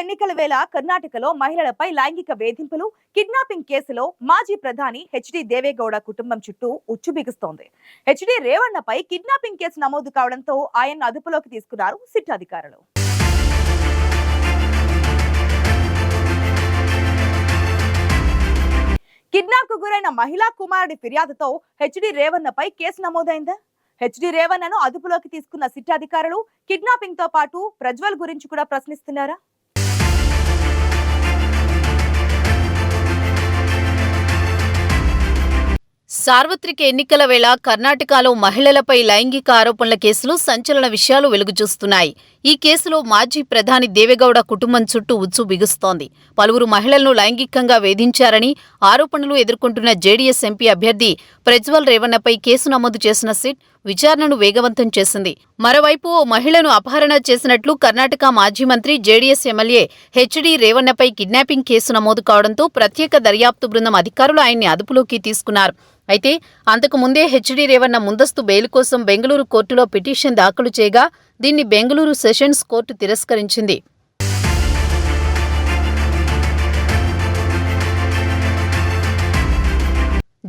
ఎన్నికల వేళ కర్ణాటకలో మహిళలపై లైంగిక వేధింపులు కిడ్నాపింగ్ కేసులో మాజీ ప్రధాని హెచ్డి దేవేగౌడ కుటుంబం చుట్టూ ఉచ్చు బిగుస్తోంది. హెచ్డి రేవణ్ణపై కిడ్నాపింగ్ కేసు నమోదు కావడంతో ఆయన అదుపులోకి తీసుకున్నారు సిట్ అధికారులు. కిడ్నాప్కు గురైన మహిళా కుమారుడి ఫిర్యాదుతో హెచ్డి రేవణ్ణపై కేసు నమోదైందా? హెచ్డి రేవణ్ణను అదుపులోకి తీసుకున్న సిట్ అధికారులు కిడ్నాపింగ్తో పాటు ప్రజ్వల్ గురించి కూడా ప్రశ్నిస్తున్నారా? సార్వత్రిక ఎన్నికల వేళ కర్ణాటకలో మహిళలపై లైంగిక ఆరోపణల కేసులు సంచలన విషయాలు వెలుగుచూస్తున్నాయి. ఈ కేసులో మాజీ ప్రధాని దేవేగౌడ కుటుంబం చుట్టూ ఉచ్చు బిగుస్తోంది. పలువురు మహిళలను లైంగికంగా వేధించారని ఆరోపణలు ఎదుర్కొంటున్న జేడీఎస్ ఎంపీ అభ్యర్థి ప్రజ్వల్ రేవణ్ణపై కేసు నమోదు చేసిన సిట్ విచారణను వేగవంతం చేసింది. మరోవైపు ఓ మహిళను అపహరణ చేసినట్లు కర్ణాటక మాజీ మంత్రి జేడీఎస్ ఎమ్మెల్యే హెచ్డి రేవణ్ణపై కిడ్నాపింగ్ కేసు నమోదు కావడంతో ప్రత్యేక దర్యాప్తు బృందం అధికారులు ఆయన్ని అదుపులోకి తీసుకున్నారు. అయితే అంతకు ముందే హెచ్డీ రేవన్న ముందస్తు బెయిల్ కోసం బెంగళూరు కోర్టులో పిటిషన్ దాఖలు చేయగా దీన్ని బెంగళూరు సెషన్స్ కోర్టు తిరస్కరించింది.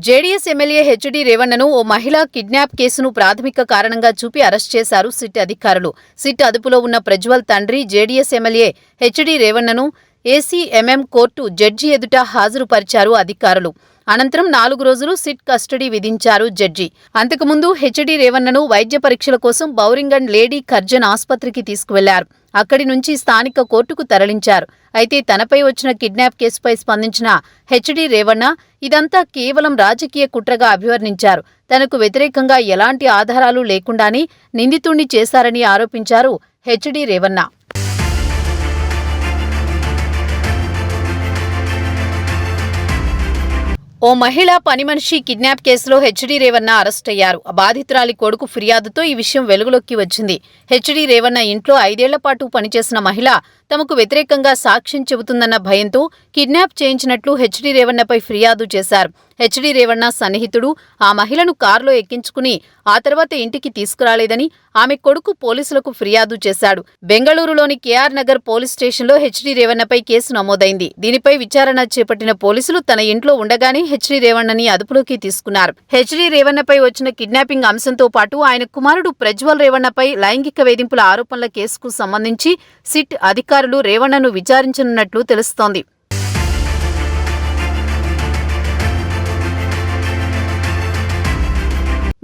జేడీఎస్ ఎమ్మెల్యే హెచ్డీ రేవణ్ణను ఓ మహిళా కిడ్నాప్ కేసును ప్రాథమిక కారణంగా చూపి అరెస్ట్ చేశారు సిట్ అధికారులు. సిట్ అదుపులో ఉన్న ప్రజ్వల్ తండ్రి జేడీఎస్ ఎమ్మెల్యే హెచ్డీ రేవణ్ణను ఏసీఎంఎం కోర్టు జడ్జి ఎదుట హాజరుపరిచారు అధికారులు. అనంతరం నాలుగు రోజులు సిట్ కస్టడీ విధించారు జడ్జి. అంతకుముందు హెచ్డి రేవణ్ణను వైద్య పరీక్షల కోసం బౌరింగన్ లేడీ కర్జన్ ఆసుపత్రికి తీసుకువెళ్ళారు. అక్కడి నుంచి స్థానిక కోర్టుకు తరలించారు. అయితే తనపై వచ్చిన కిడ్నాప్ కేసుపై స్పందించిన హెచ్డి రేవణ్ణ ఇదంతా కేవలం రాజకీయ కుట్రగా అభివర్ణించారు. తనకు వ్యతిరేకంగా ఎలాంటి ఆధారాలు లేకుండానే నిందితుణ్ణి చేశారని ఆరోపించారు హెచ్డి రేవణ్ణ ఓ మహిళ పని మనిషి కిడ్నాప్ కేసులో హెచ్డి రేవన్న అరెస్ట్ అయ్యారు. బాధితురాలి కొడుకు ఫిర్యాదుతో ఈ విషయం వెలుగులోకి వచ్చింది. హెచ్డి రేవన్న ఇంట్లో ఐదేళ్ళ పాటు పనిచేసిన మహిళ తమకు వ్యతిరేకంగా సాక్ష్యం చెబుతుందన్న భయంతో కిడ్నాప్ చేయించినట్లు హెచ్డి రేవణ్ణపై ఫిర్యాదు చేశారు. హెచ్డి రేవణ్ణ సన్నిహితుడు ఆ మహిళను కారులో ఎక్కించుకుని ఆ తర్వాత ఇంటికి తీసుకురాలేదని ఆమె కొడుకు పోలీసులకు ఫిర్యాదు చేశాడు. బెంగళూరులోని కేఆర్ నగర్ పోలీస్ స్టేషన్లో హెచ్డి రేవణ్ణపై కేసు నమోదైంది. దీనిపై విచారణ చేపట్టిన పోలీసులు తన ఇంట్లో ఉండగానే హెచ్డి రేవణ్ణని అదుపులోకి తీసుకున్నారు. హెచ్డి రేవణ్ణపై వచ్చిన కిడ్నాపింగ్ అంశంతో పాటు ఆయన కుమారుడు ప్రజ్వల్ రేవణ్ణపై లైంగిక వేధింపుల ఆరోపణల కేసుకు సంబంధించి సిట్ అధికారులు రేవణ్ణను విచారించనున్నట్లు తెలుస్తోంది.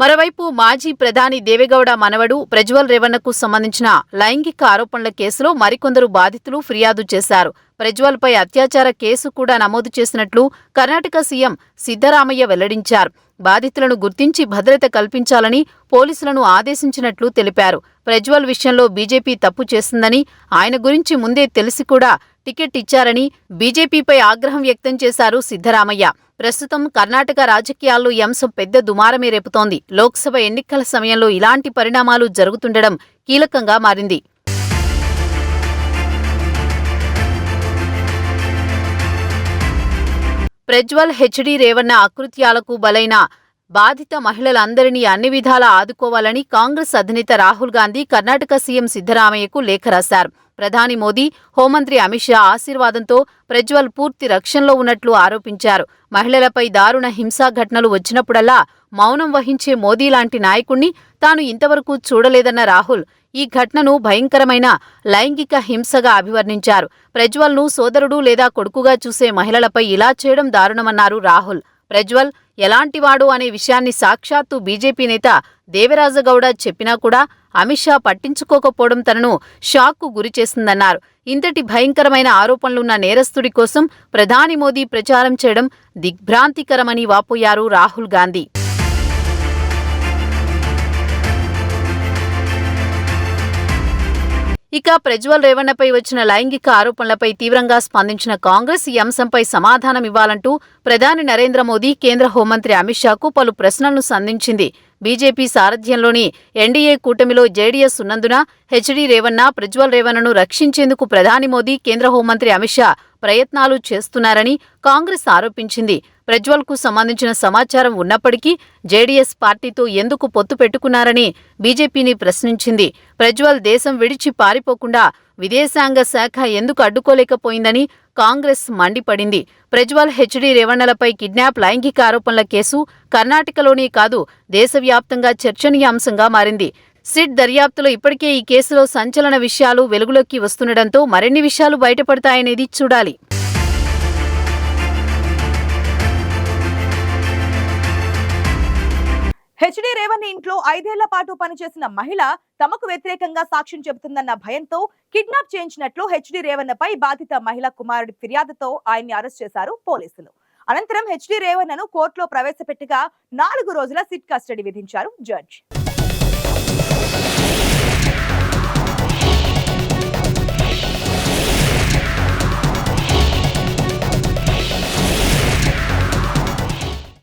మరోవైపు మాజీ ప్రధాని దేవేగౌడ మనవడు ప్రజ్వల్ రేవణ్ణకు సంబంధించిన లైంగిక ఆరోపణల కేసులో మరికొందరు బాధితులు ఫిర్యాదు చేశారు. ప్రజ్వల్పై అత్యాచార కేసు కూడా నమోదు చేసినట్లు కర్ణాటక సీఎం సిద్ధరామయ్య వెల్లడించారు. బాధితులను గుర్తించి భద్రత కల్పించాలని పోలీసులను ఆదేశించినట్లు తెలిపారు. ప్రజ్వల్ విషయంలో బీజేపీ తప్పు చేసిందని ఆయన గురించి ముందే తెలిసి కూడా టికెట్ ఇచ్చారని బీజేపీపై ఆగ్రహం వ్యక్తం చేశారు సిద్ధరామయ్య. ప్రస్తుతం కర్ణాటక రాజకీయాల్లో ఈ అంశం పెద్ద దుమారమే రేపుతోంది. లోక్సభ ఎన్నికల సమయంలో ఇలాంటి పరిణామాలు జరుగుతుండడం కీలకంగా మారింది. ప్రజ్వల్ హెచ్డి రేవన్న అకృత్యాలకు బలైన బాధిత మహిళలందరినీ అన్ని విధాలా ఆదుకోవాలని కాంగ్రెస్ అధినేత రాహుల్ గాంధీ కర్ణాటక సీఎం సిద్ధరామయ్యకు లేఖ రాశారు. ప్రధాని మోదీ హోంమంత్రి అమిత్ షా ఆశీర్వాదంతో ప్రజ్వల్ పూర్తి రక్షణలో ఉన్నట్లు ఆరోపించారు. మహిళలపై దారుణ హింసా ఘటనలు వచ్చినప్పుడల్లా మౌనం వహించే మోదీ లాంటి నాయకుణ్ణి తాను ఇంతవరకు చూడలేదన్న రాహుల్ ఈ ఘటనను భయంకరమైన లైంగిక హింసగా అభివర్ణించారు. ప్రజ్వల్ను సోదరుడు లేదా కొడుకుగా చూసే మహిళలపై ఇలా చేయడం దారుణమన్నారు రాహుల్. ప్రజ్వల్ ఎలాంటివాడు అనే విషయాన్ని సాక్షాత్తు బీజేపీ నేత దేవరాజగౌడ చెప్పినా కూడా అమిత్ షా పట్టించుకోకపోవడం తనను షాక్కు గురిచేసిందన్నారు ఇంతటి భయంకరమైన ఆరోపణలున్న నేరస్తుడి కోసం ప్రధాని మోదీ ప్రచారం చేయడం దిగ్భ్రాంతికరమని వాపోయారు రాహుల్ గాంధీ. ఇక ప్రజ్వల్ రేవణ్ణపై వచ్చిన లైంగిక ఆరోపణలపై తీవ్రంగా స్పందించిన కాంగ్రెస్ ఈ అంశంపై సమాధానం ఇవ్వాలంటూ ప్రధాని నరేంద్ర మోదీ కేంద్ర హోంమంత్రి అమిత్ షాకు పలు ప్రశ్నలను సంధించింది. బీజేపీ సారథ్యంలోని ఎన్డీఏ కూటమిలో జేడీఎస్ ఉన్నందున హెచ్డీ రేవణ్ణ ప్రజ్వల్ రేవణ్ణను రక్షించేందుకు ప్రధాని మోదీ కేంద్ర హోంమంత్రి అమిత్ షా ప్రయత్నాలు చేస్తున్నారని కాంగ్రెస్ ఆరోపించింది. ప్రజ్వల్కు సంబంధించిన సమాచారం ఉన్నప్పటికీ జేడీఎస్ పార్టీతో ఎందుకు పొత్తు పెట్టుకున్నారని బీజేపీని ప్రశ్నించింది. ప్రజ్వల్ దేశం విడిచి పారిపోకుండా విదేశాంగ శాఖ ఎందుకు అడ్డుకోలేకపోయిందని కాంగ్రెస్ మండిపడింది. ప్రజ్వల్ హెచ్డీ రేవణ్ణలపై కిడ్నాప్ లైంగిక ఆరోపణల కేసు కర్ణాటకలోనే కాదు దేశవ్యాప్తంగా చర్చనీయాంశంగా మారింది. సిట్ దర్యాప్తులో ఇప్పటికే ఈ కేసులో సంచలన విషయాలు వెలుగులోకి వస్తుండటంతో మరిన్ని విషయాలు బయటపడతాయనేది చూడాలి. హెచ్డి రేవణ్ ఇంట్లో ఐదేళ్ళ పాటు పనిచేసిన మహిళ తమకు వ్యతిరేకంగా సాక్ష్యం చెబుతుందన్న భయంతో కిడ్నాప్ చేయించినట్లు హెచ్డి రేవన్నపై బాధిత మహిళ కుమారుడి ఫిర్యాదుతో ఆయన్ని అరెస్ట్ చేశారు పోలీసులు. అనంతరం హెచ్డి రేవన్నను కోర్టులో ప్రవేశపెట్టగా నాలుగు రోజుల సిట్ కస్టడీ విధించారు జడ్జి.